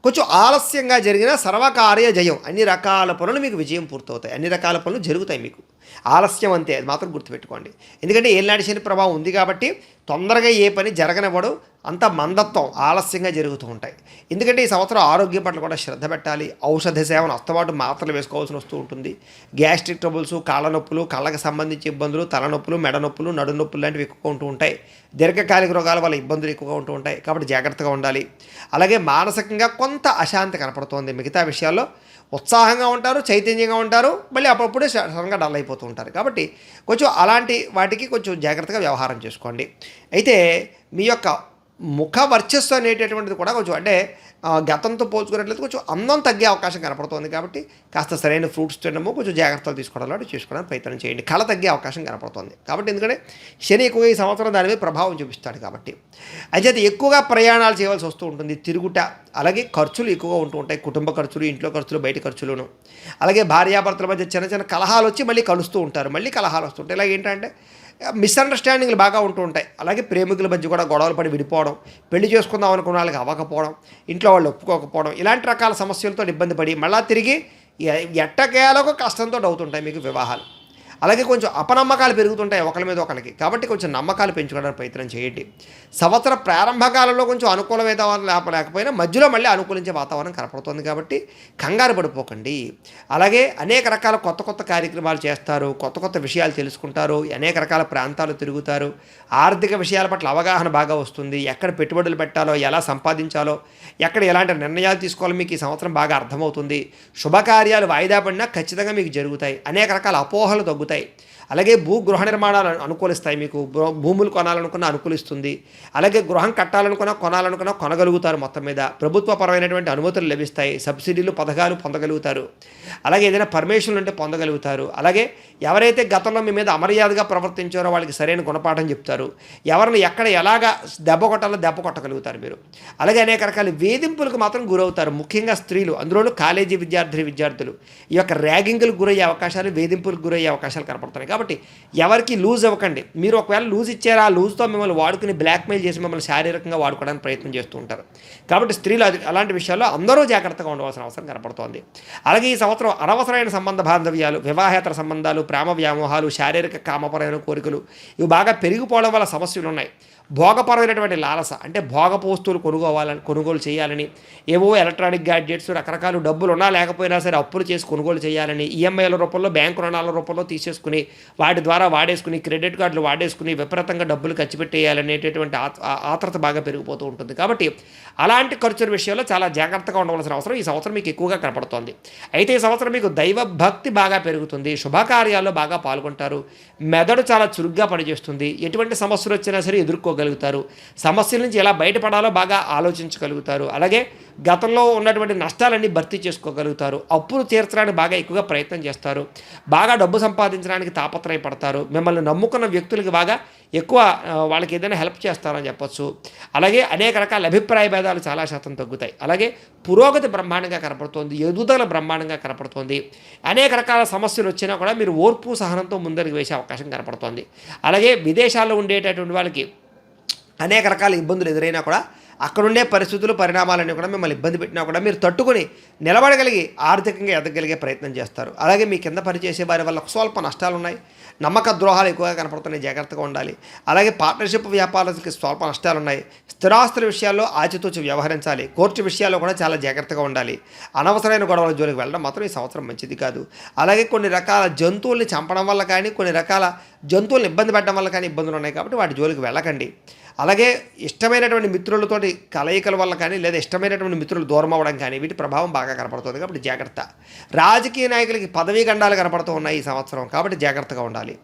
కొంచెం ఆలస్యంగా జరిగిన సర్వకార్య జయం అన్ని రకాల పనులు మీకు విజయం పూర్తవుతాయి. అన్ని రకాల పనులు జరుగుతాయి మీకు. ఆలస్యం అంతే అది మాత్రం గుర్తుపెట్టుకోండి. ఎందుకంటే ఏళ్ళనాటి శని ప్రభావం ఉంది కాబట్టి తొందరగా ఏ పని జరగనివ్వడు అంత మందత్వం ఆలస్యంగా జరుగుతూ ఉంటాయి. ఎందుకంటే ఈ సంవత్సరం ఆరోగ్యం పట్ల కూడా శ్రద్ధ పెట్టాలి ఔషధ సేవను అస్తమాటు మాత్రలు వేసుకోవాల్సి వస్తూ ఉంటుంది. గ్యాస్ట్రిక్ ట్రబుల్స్ కాళ్ళ నొప్పులు కళ్ళకు సంబంధించి ఇబ్బందులు తలనొప్పులు మెడ నొప్పులు నడు నొప్పులు లాంటివి ఎక్కువగా ఉంటూ ఉంటాయి. దీర్ఘకాలిక రోగాల వల్ల ఇబ్బందులు ఎక్కువగా ఉంటూ ఉంటాయి కాబట్టి జాగ్రత్తగా ఉండాలి. అలాగే మానసికంగా కొంత అశాంతి కనపడుతోంది మిగతా విషయాల్లో. ఉత్సాహంగా ఉంటారు చైతన్యంగా ఉంటారు మళ్ళీ అప్పుడప్పుడే సడన్గా డల్ అయిపోతూ ఉంటారు. కాబట్టి కొంచెం అలాంటి వాటికి కొంచెం జాగ్రత్తగా వ్యవహారం చేసుకోండి. అయితే మీ యొక్క ముఖ వర్చస్సు అనేటటువంటిది కూడా కొంచెం అంటే గతంతో పోల్చుకున్నట్లయితే కొంచెం అందం తగ్గే అవకాశం కనపడుతోంది కాబట్టి కాస్త సరైన ఫ్రూట్స్ తినడము కొంచెం జాగ్రత్తలు తీసుకోవడం లాంటి చేసుకోవడానికి ప్రయత్నం చేయండి. కళ తగ్గే అవకాశం కనపడుతోంది. కాబట్టి ఎందుకంటే శని ఎక్కువగా ఈ సంవత్సరం దాని మీద ప్రభావం చూపిస్తాడు కాబట్టి. అయితే ఎక్కువగా ప్రయాణాలు చేయవలసి వస్తూ ఉంటుంది. తిరుగుట అలాగే ఖర్చులు ఎక్కువగా ఉంటూ ఉంటాయి. కుటుంబ ఖర్చులు ఇంట్లో ఖర్చులు బయట ఖర్చులను. అలాగే భార్యాభర్తల మధ్య చిన్న చిన్న కలహాలు వచ్చి మళ్ళీ కలుస్తూ ఉంటారు. మళ్ళీ కలహాలు వస్తుంటాయి ఇలా ఏంటంటే మిస్అండర్స్టాండింగ్లు బాగా ఉంటూ ఉంటాయి. అలాగే ప్రేమికుల మధ్య కూడా గొడవలు పడి విడిపోవడం పెళ్ళి చేసుకుందాం అనుకున్న వాళ్ళకి అవ్వకపోవడం ఇంట్లో వాళ్ళు ఒప్పుకోకపోవడం ఇలాంటి రకాల సమస్యలతో ఇబ్బంది పడి మళ్ళా తిరిగి ఎ- ఎట్టకేలకు కష్టంతో అవుతుంటాయి మీకు వివాహాలు. అలాగే కొంచెం అపనమ్మకాలు పెరుగుతుంటాయి ఒకరి మీద ఒకరికి కాబట్టి కొంచెం నమ్మకాలు పెంచుకోవడానికి ప్రయత్నం చేయండి. సంవత్సర ప్రారంభ కాలంలో కొంచెం అనుకూల వాతావరణం లేకపోయినా మధ్యలో మళ్ళీ అనుకూలించే వాతావరణం కనపడుతుంది కాబట్టి కంగారు పడిపోకండి. అలాగే అనేక రకాల కొత్త కొత్త కార్యక్రమాలు చేస్తారు కొత్త కొత్త విషయాలు తెలుసుకుంటారు అనేక రకాల ప్రాంతాలు తిరుగుతారు. ఆర్థిక విషయాల పట్ల అవగాహన బాగా వస్తుంది. ఎక్కడ పెట్టుబడులు పెట్టాలో ఎలా సంపాదించాలో ఎక్కడ ఎలాంటి నిర్ణయాలు తీసుకోవాలో మీకు ఈ సంవత్సరం బాగా అర్థమవుతుంది. శుభకార్యాలు వాయిదా పడినా ఖచ్చితంగా మీకు జరుగుతాయి. అనేక రకాల అపోహలు తగ్గుతాయి. day అలాగే భూ గృహ నిర్మాణాలు అనుకూలిస్తాయి మీకు. భూ- భూములు కొనాలనుకున్న అనుకూలిస్తుంది. అలాగే గృహం కట్టాలనుకున్నా కొనాలనుకున్నా కొనగలుగుతారు మొత్తం మీద. ప్రభుత్వ పరమైనటువంటి అనుమతులు లభిస్తాయి. సబ్సిడీలు పథకాలు పొందగలుగుతారు. అలాగే ఏదైనా పర్మిషన్లు ఉంటే పొందగలుగుతారు. అలాగే ఎవరైతే గతంలో మీ మీద అమర్యాదగా ప్రవర్తించారో వాళ్ళకి సరైన గుణపాఠం చెప్తారు. ఎవరిని ఎక్కడ ఎలాగా దెబ్బ కొట్టాలో దెబ్బ కొట్టగలుగుతారు మీరు. అలాగే అనేక రకాల వేధింపులకు మాత్రం గురవుతారు. ముఖ్యంగా స్త్రీలు అందులోనూ కాలేజీ విద్యార్థి విద్యార్థులు. ఈ యొక్క ర్యాగింగ్లకు గురయ్యే అవకాశాలు వేధింపులకు గురయ్యే అవకాశాలు కనపడుతున్నాయి. కాబట్టి ఎవరికి లూజ్ ఇవ్వకండి మీరు ఒకవేళ లూజ్ ఇచ్చారా ఆ లూజ్తో మిమ్మల్ని వాడుకుని బ్లాక్మెయిల్ చేసి మిమ్మల్ని శారీరకంగా వాడుకోవడానికి ప్రయత్నం చేస్తూ ఉంటారు కాబట్టి స్త్రీలు అలాంటి విషయాల్లో అందరూ జాగ్రత్తగా ఉండవలసిన అవసరం కనపడుతోంది. అలాగే ఈ సంవత్సరం అనవసరమైన సంబంధ బాంధవ్యాలు వివాహేతర సంబంధాలు ప్రేమ వ్యామోహాలు శారీరక కామపరమైన కోరికలు ఇవి బాగా పెరిగిపోవడం వల్ల సమస్యలు ఉన్నాయి భోగపరమైనటువంటి లాలస. అంటే భోగపు వస్తువులు కొనుగోవాలని కొనుగోలు చేయాలని ఏవో ఎలక్ట్రానిక్ గ్యాడ్జెట్స్ రకరకాల డబ్బులు ఉన్నా లేకపోయినా సరే అప్పులు చేసి కొనుగోలు చేయాలని ఈఎంఐల రూపంలో బ్యాంకు రుణాల రూపంలో తీసేసుకుని వాటి ద్వారా వాడేసుకుని క్రెడిట్ కార్డులు వాడేసుకుని విపరీతంగా డబ్బులు ఖర్చు పెట్టేయాలనేటటువంటి ఆ- ఆత్రత బాగా పెరిగిపోతూ ఉంటుంది. కాబట్టి అలాంటి ఖర్చుల విషయంలో చాలా జాగ్రత్తగా ఉండవలసిన అవసరం ఈ సంవత్సరం మీకు ఎక్కువగా కనపడుతోంది. అయితే ఈ సంవత్సరం మీకు దైవ భక్తి బాగా పెరుగుతుంది. శుభకార్యాల్లో బాగా పాల్గొంటారు. మెదడు చాలా చురుగ్గా పనిచేస్తుంది. ఎటువంటి సమస్యలు వచ్చినా సరే చేసుకోగలుగుతారు సమస్యల నుంచి ఎలా బయటపడాలో బాగా ఆలోచించగలుగుతారు. అలాగే గతంలో ఉన్నటువంటి నష్టాలన్నీ భర్తీ చేసుకోగలుగుతారు. అప్పులు తీర్చడానికి బాగా ఎక్కువగా ప్రయత్నం చేస్తారు. బాగా డబ్బు సంపాదించడానికి తాపత్రయపడతారు. మిమ్మల్ని నమ్ముకున్న వ్యక్తులకి బాగా ఎక్కువ వాళ్ళకి ఏదైనా హెల్ప్ చేస్తారని చెప్పొచ్చు. అలాగే అనేక రకాల అభిప్రాయ భేదాలు చాలా శాతం తగ్గుతాయి. అలాగే పురోగతి బ్రహ్మాండంగా కనపడుతోంది. ఎదుగుదల బ్రహ్మాండంగా కనపడుతోంది. అనేక రకాల సమస్యలు వచ్చినా కూడా మీరు ఓర్పు సహనంతో ముందరికి వేసే అవకాశం కనపడుతోంది. అలాగే విదేశాల్లో ఉండేటటువంటి వాళ్ళకి అనేక రకాల ఇబ్బందులు ఎదురైనా కూడా అక్కడుండే పరిస్థితులు పరిణామాలన్నీ కూడా మిమ్మల్ని ఇబ్బంది పెట్టినా కూడా మీరు తట్టుకొని నిలబడగలిగి ఆర్థికంగా ఎదగలిగే ప్రయత్నం చేస్తారు. అలాగే మీ కింద పనిచేసే వారి వల్ల స్వల్ప నష్టాలు ఉన్నాయి నమ్మక ద్రోహాలు ఎక్కువగా కనపడుతున్నాయి. జాగ్రత్తగా ఉండాలి. అలాగే పార్ట్నర్షిప్ వ్యాపారాలకి స్వల్ప నష్టాలు ఉన్నాయి స్థిరాస్తుల విషయాల్లో ఆచితూచి వ్యవహరించాలి. కోర్టు విషయాల్లో కూడా చాలా జాగ్రత్తగా ఉండాలి. అనవసరమైన గొడవల జోలికి వెళ్ళడం మాత్రం ఈ సంవత్సరం మంచిది కాదు. అలాగే కొన్ని రకాల జంతువుల్ని చంపడం వల్ల కానీ కొన్ని రకాల జంతువులను ఇబ్బంది పెట్టడం వల్ల కానీ ఇబ్బందులు ఉన్నాయి కాబట్టి వాటి జోలికి వెళ్ళకండి. అలాగే ఇష్టమైనటువంటి మిత్రులతోటి కలయికల వల్ల కానీ లేదా ఇష్టమైనటువంటి మిత్రులు దూరం అవ్వడం కానీ వీటి ప్రభావం బాగా కనపడుతుంది. కాబట్టి జాగ్రత్త. రాజకీయ నాయకులకి పదవీ గండాలు కనపడుతూ ఉన్నాయి ఈ సంవత్సరం. కాబట్టి జాగ్రత్తగా ఉండాలి.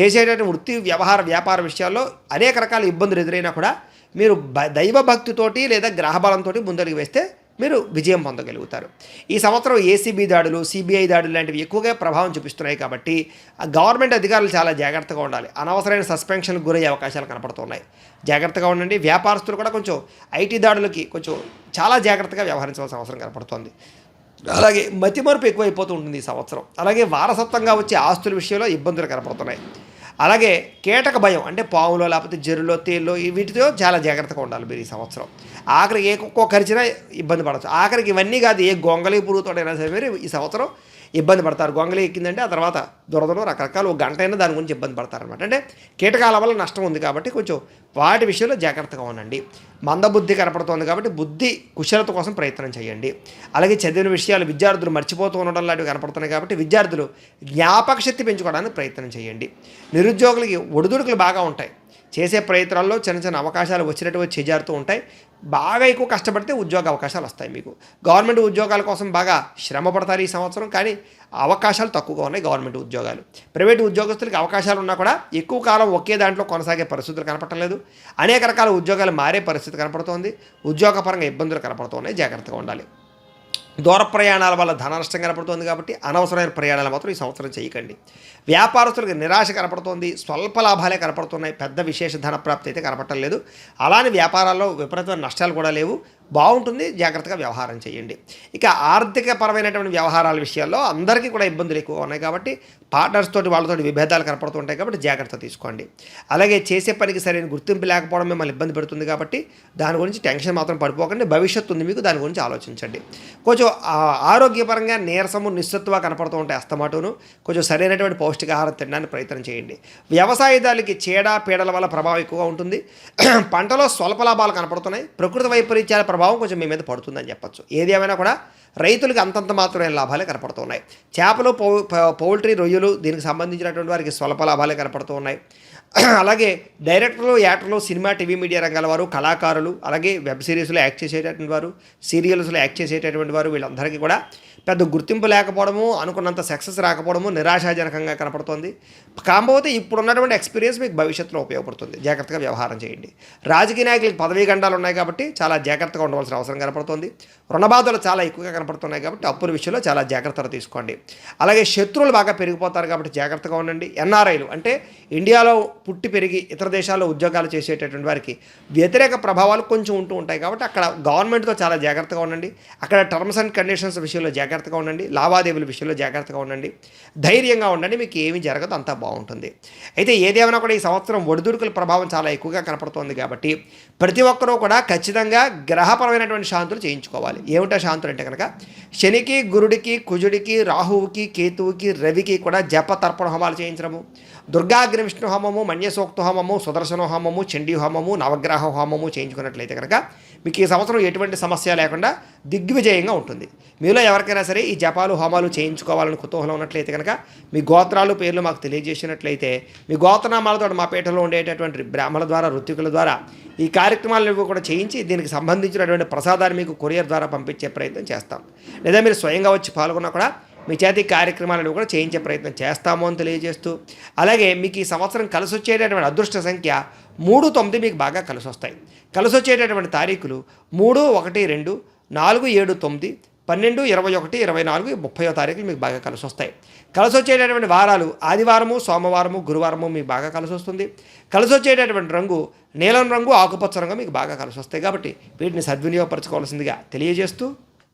చేసేటటువంటి వృత్తి వ్యవహార వ్యాపార విషయాల్లో అనేక రకాల ఇబ్బందులు ఎదురైనా కూడా మీరు దైవ భక్తితోటి లేదా గ్రహబలంతో ముందడుగు వేస్తే మీరు విజయం పొందగలుగుతారు. ఈ సంవత్సరం ఏసీబీ దాడులు సిబిఐ దాడులు లాంటివి ఎక్కువగా ప్రభావం చూపిస్తున్నాయి కాబట్టి ఆ గవర్నమెంట్ అధికారులు చాలా జాగ్రత్తగా ఉండాలి. అనవసరమైన సస్పెన్షన్లకు గురయ్యే అవకాశాలు కనపడుతున్నాయి. జాగ్రత్తగా ఉండండి. వ్యాపారస్తులు కూడా కొంచెం ఐటీ దాడులకి కొంచెం చాలా జాగ్రత్తగా వ్యవహరించవలసిన అవసరం కనపడుతోంది. అలాగే మతిమరుపు ఎక్కువైపోతూ ఉంటుంది ఈ సంవత్సరం. అలాగే వారసత్వంగా వచ్చే ఆస్తుల విషయంలో ఇబ్బందులు కనపడుతున్నాయి. అలాగే కీటక భయం అంటే పాములో లేకపోతే జరులో తేల్లో ఈ వీటితో చాలా జాగ్రత్తగా ఉండాలి మీరు ఈ సంవత్సరం. ఆఖరికి ఏ కుక్క కరిచినా ఇబ్బంది పడవచ్చు ఆఖరికి ఇవన్నీ కాదు ఏ గొంగళి పురుగుతోటైనా సరే మీరు ఈ సంవత్సరం ఇబ్బంది పడతారు. గొంగళి ఎక్కిందంటే ఆ తర్వాత దురదలు రకరకాల ఒక గంట అయినా దాని గురించి ఇబ్బంది పడతారనమాట అంటే కీటకాల వల్ల నష్టం ఉంది కాబట్టి కొంచెం వాటి విషయంలో జాగ్రత్తగా ఉండండి. మందబుద్ధి కనపడుతోంది కాబట్టి బుద్ధి కుశలత కోసం ప్రయత్నం చేయండి. అలాగే చదివిన విషయాలు విద్యార్థులు మర్చిపోతూ ఉండడం లాంటివి కనపడుతున్నాయి కాబట్టి విద్యార్థులు జ్ఞాపక శక్తి పెంచుకోవడానికి ప్రయత్నం చేయండి. నిరుద్యోగులకి ఒడిదుడుకులు బాగా ఉంటాయి. చేసే ప్రయత్నాల్లో చిన్న చిన్న అవకాశాలు వచ్చినట్టు చేజారుతూ ఉంటాయి. బాగా ఎక్కువ కష్టపడితే ఉద్యోగ అవకాశాలు వస్తాయి మీకు. గవర్నమెంట్ ఉద్యోగాల కోసం బాగా శ్రమ పడతారు ఈ సంవత్సరం కానీ అవకాశాలు తక్కువగా ఉన్నాయి గవర్నమెంట్ ఉద్యోగాలు. ప్రైవేట్ ఉద్యోగస్తులకి అవకాశాలు ఉన్నా కూడా ఎక్కువ కాలం ఒకే దాంట్లో కొనసాగే పరిస్థితులు కనపడలేదు అనేక రకాల ఉద్యోగాలు మారే పరిస్థితి కనపడుతోంది. ఉద్యోగపరంగా ఇబ్బందులు కనపడుతున్నాయి జాగ్రత్తగా ఉండాలి. దూర ప్రయాణాల వల్ల ధన నష్టం కనపడుతోంది కాబట్టి అనవసరమైన ప్రయాణాలు మాత్రం ఈ సంవత్సరం చేయకండి. వ్యాపారస్తులకు నిరాశ కనపడుతోంది స్వల్ప లాభాలే కనపడుతున్నాయి పెద్ద విశేష ధన ప్రాప్తి అయితే కనపడటం లేదు. అలానే వ్యాపారాల్లో విపరీతమైన నష్టాలు కూడా లేవు. బాగుంటుంది జాగ్రత్తగా వ్యవహారం చేయండి. ఇక ఆర్థిక పరమైనటువంటి వ్యవహారాల విషయాల్లో అందరికీ కూడా ఇబ్బందులు ఎక్కువ ఉన్నాయి కాబట్టి పార్ట్నర్స్ తోటి వాళ్ళతోటి విభేదాలు కనపడుతుంటాయి కాబట్టి జాగ్రత్త తీసుకోండి. అలాగే చేసే పనికి సరైన గుర్తింపు లేకపోవడం మిమ్మల్ని ఇబ్బంది పెడుతుంది కాబట్టి దాని గురించి టెన్షన్ మాత్రం పడిపోకండి. భవిష్యత్తు ఉంది మీకు దాని గురించి ఆలోచించండి. కొంచెం ఆరోగ్యపరంగా నీరసము నిస్సత్తుగా కనపడుతూ ఉంటాయి అస్తమాటును కొంచెం సరైనటువంటి పౌష్టికాహారం తినడానికి ప్రయత్నం చేయండి. వ్యవసాయదారులకి చీడ పీడల వల్ల ప్రభావం ఎక్కువగా ఉంటుంది. పంటలో స్వల్ప లాభాలు కనపడుతున్నాయి. ప్రకృతి వైపరీత్యాల ప్రభావం కొంచెం మీ మీద పడుతుందని చెప్పొచ్చు. ఏది ఏమైనా కూడా రైతులకు అంతంత మాత్రమే లాభాలే కనపడుతున్నాయి. చేపలు పౌ పౌ- పౌల్ట్రీ రొయ్యలు దీనికి సంబంధించినటువంటి వారికి స్వల్ప లాభాలే కనపడుతూ ఉన్నాయి అలాగే డైరెక్టర్లు యాక్టర్లు సినిమా టీవీ మీడియా రంగాల వారు కళాకారులు అలాగే వెబ్ సిరీస్లో యాక్ట్ చేసేటటువంటి వారు సీరియల్స్లో యాక్ట్ చేసేటటువంటి వారు వీళ్ళందరికీ కూడా పెద్ద గుర్తింపు లేకపోవడము అనుకున్నంత సక్సెస్ రాకపోవడము నిరాశాజనకంగా కనపడుతోంది. కాకపోతే ఇప్పుడు ఉన్నటువంటి ఎక్స్పీరియన్స్ మీకు భవిష్యత్తులో ఉపయోగపడుతుంది. జాగ్రత్తగా వ్యవహారం చేయండి. రాజకీయ నాయకులకు పదవీ గండాలు ఉన్నాయి కాబట్టి చాలా జాగ్రత్తగా ఉండవలసిన అవసరం కనపడుతుంది. రుణబాధలు చాలా ఎక్కువగా కనపడుతున్నాయి కాబట్టి అప్పుల విషయంలో చాలా జాగ్రత్తలు తీసుకోండి. అలాగే శత్రువులు బాగా పెరిగిపోతారు కాబట్టి జాగ్రత్తగా ఉండండి. ఎన్ఆర్ఐలు అంటే ఇండియాలో పుట్టి పెరిగి ఇతర దేశాల్లో ఉద్యోగాలు చేసేటటువంటి వారికి వ్యతిరేక ప్రభావాలు కొంచెం ఉంటూ ఉంటాయి కాబట్టి అక్కడ గవర్నమెంట్తో చాలా జాగ్రత్తగా ఉండండి. అక్కడ టర్మ్స్ అండ్ కండిషన్స్ విషయంలో జాగ్రత్తగా ఉండండి. లావాదేవీల విషయంలో జాగ్రత్తగా ఉండండి. ధైర్యంగా ఉండండి. మీకు ఏమి జరగదు అంతా బాగుంటుంది. అయితే ఏదేమైనా కూడా ఈ సంవత్సరం ఒడిదుడుకుల ప్రభావం చాలా ఎక్కువగా కనపడుతోంది కాబట్టి ప్రతి ఒక్కరూ కూడా ఖచ్చితంగా గ్రహపరమైనటువంటి శాంతులు చేయించుకోవాలి. ఏమిటా శాంతులు అంటే కనుక శనికి గురుడికి కుజుడికి రాహువుకి కేతువుకి రవికి కూడా జప తర్పణ హోమాలు చేయించడము. దుర్గాగ్ని విష్ణు హోమము మన్యసోక్త హోమము సుదర్శన హోమము చండీ హోమము నవగ్రహ హోమము చేయించుకున్నట్లయితే కనుక మీకు ఈ సంవత్సరం ఎటువంటి సమస్య లేకుండా దిగ్విజయంగా ఉంటుంది. మీలో ఎవరికైనా సరే ఈ జపాలు హోమాలు చేయించుకోవాలని కుతూహలం ఉన్నట్లయితే కనుక మీ గోత్రాలు పేర్లు మాకు తెలియజేసినట్లయితే మీ గోత్రనామాలతో మా పీఠంలో ఉండేటటువంటి బ్రాహ్మణుల ద్వారా ఋత్వికుల ద్వారా ఈ కార్యక్రమాలను కూడా చేయించి దీనికి సంబంధించినటువంటి ప్రసాదాన్ని మీకు కొరియర్ ద్వారా పంపించే ప్రయత్నం చేస్తాం. లేదా మీరు స్వయంగా వచ్చి పాల్గొన్నా కూడా మీ చేతి కార్యక్రమాలను కూడా చేయించే ప్రయత్నం చేస్తాము అని తెలియజేస్తూ అలాగే మీకు ఈ సంవత్సరం కలిసి వచ్చేటటువంటి అదృష్ట సంఖ్య మూడు తొమ్మిది మీకు బాగా కలిసి వస్తాయి కలిసి వచ్చేటటువంటి తారీఖులు మూడు ఒకటి రెండు నాలుగు ఏడు తొమ్మిది పన్నెండు ఇరవై ఒకటి ఇరవై నాలుగు ముప్పయో తారీఖులు మీకు బాగా కలిసి వస్తాయి కలిసి వచ్చేటటువంటి వారాలు ఆదివారము సోమవారము గురువారము మీకు బాగా కలిసి వస్తుంది కలిసి వచ్చేటటువంటి రంగు నీలం రంగు ఆకుపచ్చ రంగు మీకు బాగా కలిసి వస్తాయి కాబట్టి వీటిని సద్వినియోగపరచుకోవాల్సిందిగా తెలియజేస్తూ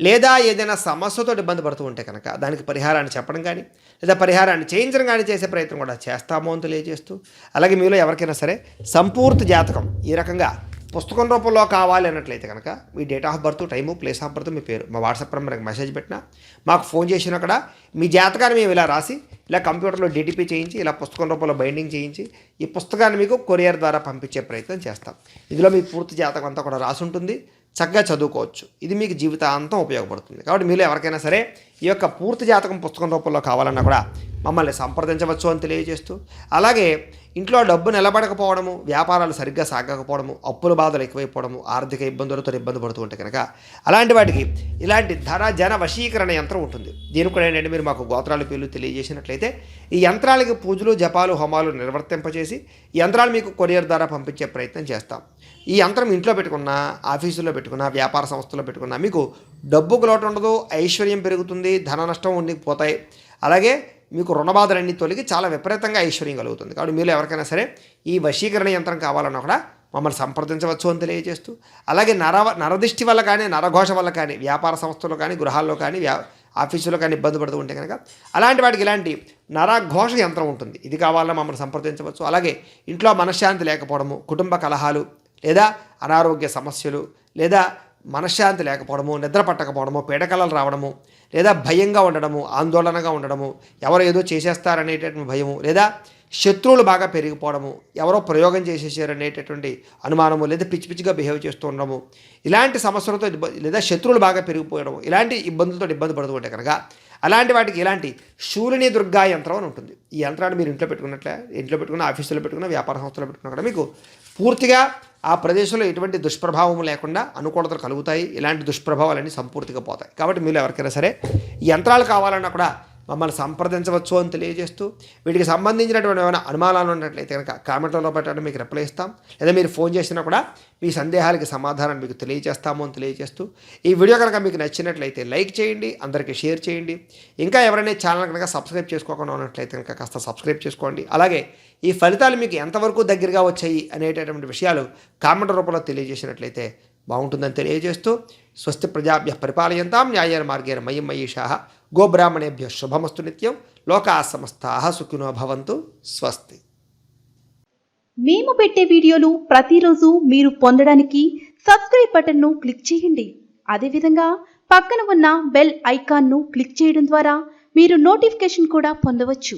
లేదా ఏదైనా సమస్యతో ఇబ్బంది పడుతూ ఉంటే కనుక దానికి పరిహారాన్ని చెప్పడం కానీ లేదా పరిహారాన్ని చేయించడం కానీ చేసే ప్రయత్నం కూడా చేస్తామో అని తెలియజేస్తూ అలాగే మీలో ఎవరికైనా సరే సంపూర్తి జాతకం ఈ రకంగా పుస్తకం రూపంలో కావాలి అన్నట్లయితే కనుక మీ date of birth time place of birth మీ పేరు మా వాట్సాప్ నెంబర్కి మెసేజ్ పెట్టినా మాకు ఫోన్ చేసినా అక్కడ మీ జాతకాన్ని మేము ఇలా రాసి ఇలా కంప్యూటర్లో డిటిపి చేయించి ఇలా పుస్తకం రూపంలో బైండింగ్ చేయించి ఈ పుస్తకాన్ని మీకు కొరియర్ ద్వారా పంపించే ప్రయత్నం చేస్తాం. ఇందులో మీ పూర్తి జాతకం అంతా కూడా రాసి ఉంటుంది చక్కగా చదువుకోవచ్చు. ఇది మీకు జీవితాంతం ఉపయోగపడుతుంది. కాబట్టి మీలో ఎవరికైనా సరే ఈ యొక్క పూర్తి జాతకం పుస్తకం రూపంలో కావాలన్నా కూడా మమ్మల్ని సంప్రదించవచ్చు అని తెలియజేస్తూ అలాగే ఇంట్లో డబ్బు నిలబడకపోవడము వ్యాపారాలు సరిగ్గా సాగకపోవడము అప్పుల బాధలు ఎక్కువైపోవడము ఆర్థిక ఇబ్బందులతో ఇబ్బంది పడుతూ ఉంటే కనుక అలాంటి వాటికి ఇలాంటి ధర జన వశీకరణ యంత్రం ఉంటుంది. దీనికి కూడా ఏంటంటే మీరు మాకు గోత్రాల పేర్లు తెలియజేసినట్లయితే ఈ యంత్రాలకి పూజలు జపాలు హోమాలు నిర్వర్తింపచేసి ఈ యంత్రాలు మీకు కొరియర్ ద్వారా పంపించే ప్రయత్నం చేస్తాం. ఈ యంత్రం ఇంట్లో పెట్టుకున్నా ఆఫీసులో పెట్టుకున్నా వ్యాపార సంస్థలో పెట్టుకున్నా మీకు డబ్బుకు లోటు ఉండదు ఐశ్వర్యం పెరుగుతుంది ధన నష్టం ఉండిపోతాయి. అలాగే మీకు రుణబాధలన్నీ తొలగి చాలా విపరీతంగా ఐశ్వర్యం కలుగుతుంది. కాబట్టి మీరు ఎవరికైనా సరే ఈ వశీకరణ యంత్రం కావాలన్నా కూడా మమ్మల్ని సంప్రదించవచ్చు అని తెలియజేస్తూ అలాగే నర నరదిష్టి వల్ల కానీ నరఘోష వల్ల కానీ వ్యాపార సంస్థలు కానీ గృహాల్లో కానీ వ్యా ఆఫీసులో కానీ ఇబ్బంది పడుతూ ఉంటే కనుక అలాంటి వాటికి ఇలాంటి నరఘోష యంత్రం ఉంటుంది. ఇది కావాలన్నా మమ్మల్ని సంప్రదించవచ్చు. అలాగే ఇంట్లో మనశ్శాంతి లేకపోవడము కుటుంబ కలహాలు లేదా అనారోగ్య సమస్యలు లేదా మనశ్శాంతి లేకపోవడము నిద్ర పట్టకపోవడము పీడకలలు రావడము లేదా భయంగా ఉండడము ఆందోళనగా ఉండడము ఎవరో ఏదో చేసేస్తారనేటటువంటి భయము లేదా శత్రువులు బాగా పెరిగిపోవడము ఎవరో ప్రయోగం చేసేసారనేటటువంటి అనుమానము లేదా పిచ్చి పిచ్చిగా బిహేవ్ చేస్తూ ఉండడము ఇలాంటి సమస్యలతో లేదా శత్రువులు బాగా పెరిగిపోవడము ఇలాంటి ఇబ్బందులతో ఇబ్బంది పడుతూ ఉంటే కనుక అలాంటి వాటికి ఇలాంటి శూలిని దుర్గా యంత్రం అని ఉంటుంది. ఈ యంత్రాన్ని మీరు ఇంట్లో పెట్టుకున్నట్లే ఇంట్లో పెట్టుకున్న ఆఫీసులో పెట్టుకున్న వ్యాపార సంస్థలో పెట్టుకున్నా కూడా మీకు పూర్తిగా ఆ ప్రదేశంలో ఎటువంటి దుష్ప్రభావం లేకుండా అనుకూలతలు కలుగుతాయి. ఇలాంటి దుష్ప్రభావాలన్నీ సంపూర్తిగా పోతాయి. కాబట్టి మీరు ఎవరికైనా సరే యంత్రాలు కావాలన్నా కూడా మమ్మల్ని సంప్రదించవచ్చు అని తెలియజేస్తూ వీటికి సంబంధించినటువంటి ఏమైనా అనుమానాలు ఉన్నట్లయితే కనుక కామెంట్లలో పెట్టడం మీకు రిప్లై ఇస్తాం. లేదా మీరు ఫోన్ చేసినా కూడా మీ సందేహాలకి సమాధానం మీకు తెలియజేస్తాము అని తెలియజేస్తూ ఈ వీడియో కనుక మీకు నచ్చినట్లయితే లైక్ చేయండి అందరికీ షేర్ చేయండి. ఇంకా ఎవరైనా ఛానల్ కనుక సబ్స్క్రైబ్ చేసుకోకుండా ఉన్నట్లయితే కనుక కాస్త సబ్స్క్రైబ్ చేసుకోండి. అలాగే ఈ ఫలితాలు మీకు ఎంతవరకు దగ్గరగా వచ్చాయి అనేటటువంటి విషయాలు కామెంట్ రూపంలో తెలియజేసినట్లయితే బాగుంటుందని తెలియజేస్తూ స్వస్తి ప్రజాభ్య పరిపాలయంతాం న్యాయ మార్గేణ మయం మయీషా గోబ్రాహ్మణేభ్య శుభమస్తు నిత్యం లోకా సమస్తా సుఖినో భవంతు స్వస్తి. మేము పెట్టే వీడియోలు ప్రతిరోజు మీరు పొందడానికి సబ్స్క్రైబ్ బటన్ను క్లిక్ చేయండి. అదేవిధంగా పక్కన ఉన్న బెల్ ఐకాన్ను క్లిక్ చేయడం ద్వారా మీరు నోటిఫికేషన్ కూడా పొందవచ్చు.